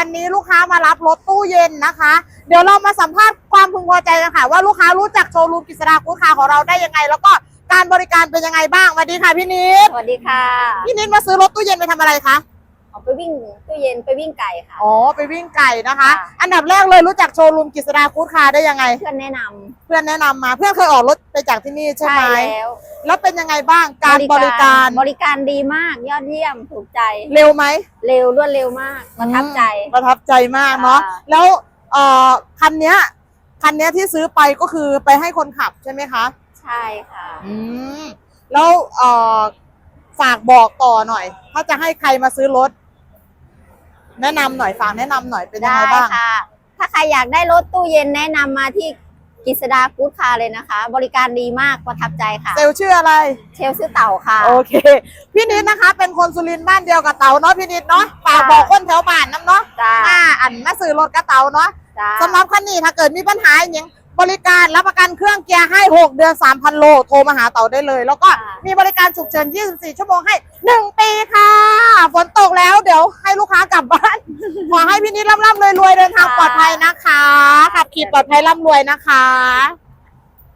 วันนี้ลูกค้ามารับรถตู้เย็นนะคะ เดี๋ยวเรามาสัมภาษณ์ความพึงพอใจกันค่ะ ว่าลูกค้ารู้จักโชว์รูมกิษดากู๊ดคาร์ของเราได้ยังไง แล้วก็การบริการเป็นยังไงบ้างสวัสดีค่ะพี่นิดสวัสดีค่ะ พี่นิดมาซื้อรถตู้เย็นไปทำอะไรคะ ออกไปวิ่งตู้เย็นไปวิ่งไก่ค่ะ อ๋อไปวิ่งไก่นะคะ ค่ะ อันดับแรกเลยรู้จักโชว์รูมกิษดากู๊ดคาร์ได้ยังไง เพื่อนแนะนำเพื่อนแนะนำมาเพื่อนเคยออกรถไปจากที่นี่ใช่ไหมแล้วแล้วเป็นยังไงบ้างการบริการบริการดีมากยอดเยี่ยมถูกใจเร็วไหมเร็วรวดเร็วมากประทับใจ อืมประทับใจมากเนาะค่ะ แล้วเอ่อคันเนี้ยคันเนี้ยที่ซื้อไปก็คือไปให้คนขับใช่ไหมคะ ใช่ค่ะ อืมแล้วเอ่อฝากบอกต่อหน่อย ถ้าจะให้ใครมาซื้อรถ แนะนำหน่อยฝากแนะนำหน่อยเป็นยังได้ไงบ้าง ค่ะ ถ้าใครอยากได้รถตู้เย็นแนะนำมาที่กิษดากู๊ดคาร์เลยนะคะ บริการดีมากประทับใจค่ะ เซลลชื่ออะไร เชลซื้อเต่าค่ะ โอเค พี่นิดนะคะ เป็นคนสุรินทร์บ้านเดียวกับเต๋าเนาะพี่นิดเนาะฝากค่ะ บอกคนแถวบ้านน้ำเนาะจ้าอ่าอันมาซื้อรถกับเต๋าเนาะจ้าสำหรับคันนี้ถ้าเกิดมีปัญหาอย่างบริการรับประกันเครื่องเกียร์ให้ 6 เดือน 3,000 โล โทรมาหาเต่าได้เลย แล้วก็มีบริการฉุกเฉิน 24 ชั่วโมงให้ 1 ปีค่ะ ฝนตกแล้วเดี๋ยวให้ลูกค้ากลับบ้าน ขอให้พี่นิดร่ำๆรวยเดินทางปลอดภัยนะคะ ขับขี่ปลอดภัยร่ำรวยนะคะ